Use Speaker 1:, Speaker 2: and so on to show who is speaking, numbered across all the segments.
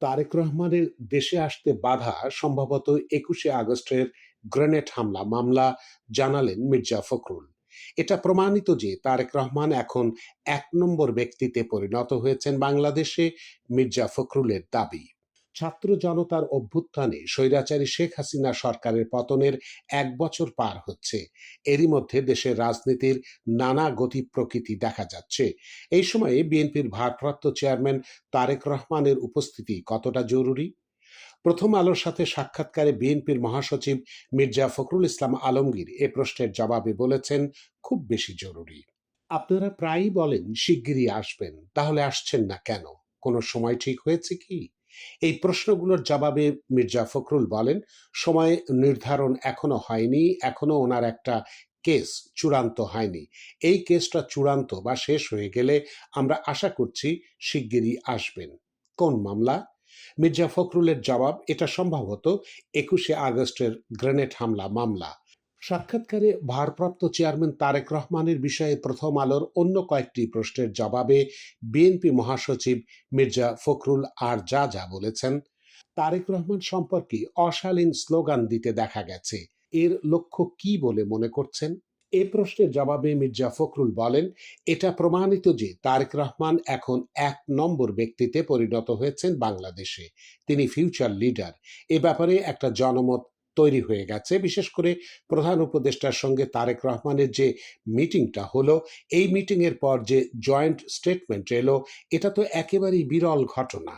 Speaker 1: তারেক রহমানের দেশে আসতে বাধা সম্ভবত একুশে আগস্টের গ্রেনেড হামলা মামলা জানালেন মির্জা ফখরুল। এটা প্রমাণিত যে তারেক রহমান এখন এক নম্বর ব্যক্তিতে পরিণত হয়েছেন বাংলাদেশে মির্জা ফখরুলের দাবি। ছাত্র জনতার অভ্যুত্থানে স্বৈরাচারী শেখ হাসিনা সরকারের পতনের এক বছর পার হচ্ছে। এরই মধ্যে দেশের রাজনীতির নানা গতি প্রকৃতি দেখা যাচ্ছে। এই সময়ে বিএনপির ভারপ্রাপ্ত চেয়ারম্যান তারেক রহমানের উপস্থিতি কতটা জরুরি? প্রথম আলোর সাথে সাক্ষাৎকারে বিএনপির মহাসচিব মির্জা ফখরুল ইসলাম আলমগীর এ প্রশ্নের জবাবে বলেছেন, খুব বেশি জরুরি। আপনারা প্রায়ই বলেন, শিগগিরই আসবেন। তাহলে আসছেন না কেন? কোনো সময় ঠিক হয়েছে কি? এই প্রশ্নগুলোর জবাবে মির্জা ফখরুল বলেন, সময় নির্ধারণ এখনও হয়নি, এখনও ওনার একটা কেস চূড়ান্ত হয়নি। এই কেসটা চূড়ান্ত বা শেষ হয়ে গেলে আমরা আশা করছি শিগগিরই আসবেন। কোন মামলা? মির্জা ফখরুলের জবাব, এটা সম্ভবত একুশে আগস্টের গ্রেনেড হামলা মামলা। সাক্ষাৎকারে ভারপ্রাপ্ত চেয়ারম্যান তারেক রহমানের বিষয়ে প্রথম আলোর অন্য কয়েকটি প্রশ্নের জবাবে বিএনপি মহাসচিব মির্জা ফখরুল আর যা যা বলেছেন। তারেক রহমান সম্পর্কে অশালীন স্লোগান দিতে দেখা গেছে। এর লক্ষ্য কি বলে মনে করছেন? এ প্রশ্নের জবাবে মির্জা ফখরুল বলেন, এটা প্রমাণিত যে তারেক রহমান এখন এক নম্বর ব্যক্তিতে পরিণত হয়েছেন বাংলাদেশে। তিনি ফিউচার লিডার এ ব্যাপারে একটা জনমত তৈরি হয়ে গেছে। বিশেষ করে প্রধান উপদেষ্টার সঙ্গে তারেক রহমানের যে মিটিংটা হলো, এই মিটিংয়ের পর যে জয়েন্ট স্টেটমেন্ট এলো, এটা তো একেবারেই বিরল ঘটনা।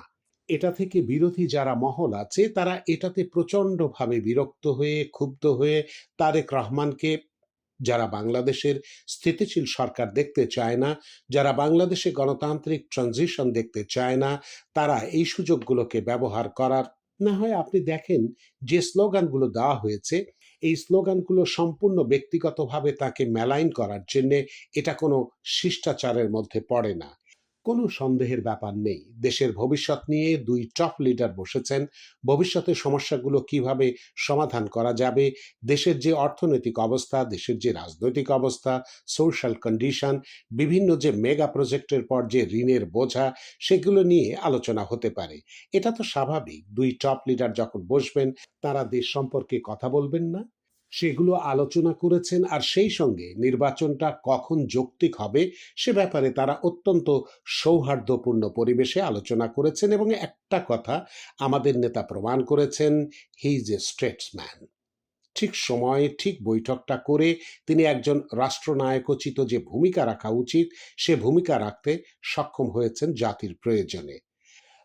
Speaker 1: এটা থেকে বিরোধী যারা মহল আছে, তারা এটাতে প্রচণ্ডভাবে বিরক্ত হয়ে, ক্ষুব্ধ হয়ে তারেক রহমানকে, যারা বাংলাদেশের স্থিতিশীল সরকার দেখতে চায় না, যারা বাংলাদেশে গণতান্ত্রিক ট্রানজিশন দেখতে চায় না, তারা এই সুযোগগুলোকে ব্যবহার করার না হয় আপনি দেখেন যে স্লোগানগুলো দেওয়া হয়েছে, এই স্লোগানগুলো সম্পূর্ণ ব্যক্তিগতভাবে তাকে মেলাইন করার জন্যে এটা কোনো শিষ্টাচারের মধ্যে পড়ে না। কোনো সন্দেহের ব্যাপার নেই। দেশের ভবিষ্যৎ নিয়ে দুই টপ লিডার বসেছেন। ভবিষ্যতের সমস্যাগুলো কীভাবে সমাধান করা যাবে? দেশের যে অর্থনৈতিক অবস্থা, দেশের যে রাজনৈতিক অবস্থা সোশ্যাল কন্ডিশন বিভিন্ন যে মেগা প্রজেক্টের পর যে ঋণের বোঝা, সেগুলো নিয়ে আলোচনা হতে পারে। এটা তো স্বাভাবিক। দুই টপ লিডার যখন বসবেন, তারা দেশ সম্পর্কে কথা বলবেন না। সেগুলো আলোচনা করেছেন আর সেই সঙ্গে নির্বাচনটা কখন যৌক্তিক হবে সে ব্যাপারে তারা অত্যন্ত সৌহার্দ্যপূর্ণ পরিবেশে আলোচনা করেছেন এবং একটা কথা আমাদের নেতা প্রমাণ করেছেন হি ইজ এ স্টেটসম্যান ঠিক সময়ে ঠিক বৈঠকটা করে তিনি একজন রাষ্ট্রনায়কোচিত যে ভূমিকা রাখা উচিত, সে ভূমিকা রাখতে সক্ষম হয়েছেন জাতির প্রয়োজনে।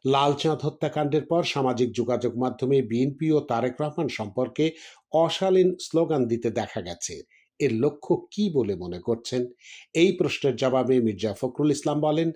Speaker 1: লালচাঁদ হত্যাকাণ্ডের পর সামাজিক যোগাযোগ মাধ্যমে বিএনপি ও তারেক রহমান সম্পর্কে অশালীন স্লোগান দিতে দেখা গেছে। এর লক্ষ্য কি বলে মনে করছেন? এই প্রশ্নের জবাবে মির্জা ফখরুল ইসলাম বলেন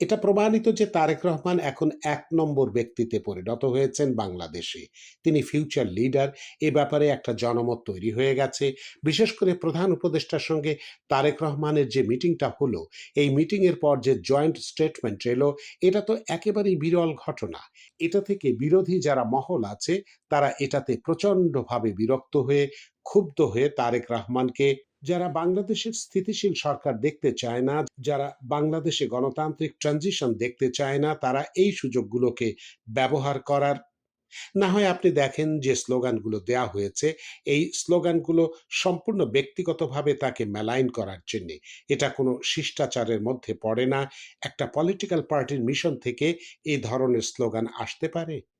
Speaker 1: এটা প্রমাণিত যে তারেক রহমান এখন এক নম্বর ব্যক্তিতে পরিণত হয়েছেন বাংলাদেশে। তিনি ফিউচার লিডার এ ব্যাপারে একটা জনমত তৈরি হয়ে গেছে। বিশেষ করে প্রধান উপদেষ্টার সঙ্গে তারেক রহমানের যে মিটিংটা হলো, এই মিটিংয়ের পর যে জয়েন্ট স্টেটমেন্ট এলো, এটা তো একেবারেই বিরল ঘটনা। এটা থেকে বিরোধী যারা মহল আছে, তারা এটাতে প্রচণ্ডভাবে বিরক্ত হয়ে, ক্ষুব্ধ হয়ে তারেক রহমানকে যারা বাংলাদেশের স্থিতিশীল সরকার দেখতে চায় না, যারা বাংলাদেশে গণতান্ত্রিক ট্রানজিশন দেখতে চায় না, তারা এই সুযোগগুলোকে ব্যবহার করার। না হয় আপনি দেখেন যে স্লোগানগুলো দেয়া হয়েছে, এই স্লোগানগুলো সম্পূর্ণ ব্যক্তিগতভাবে তাকে মেলাইন করার জন্য। এটা কোনো শিষ্টাচারের মধ্যে পড়ে না। একটা পলিটিক্যাল পার্টির মিশন থেকে এই ধরনের স্লোগান আসতে পারে।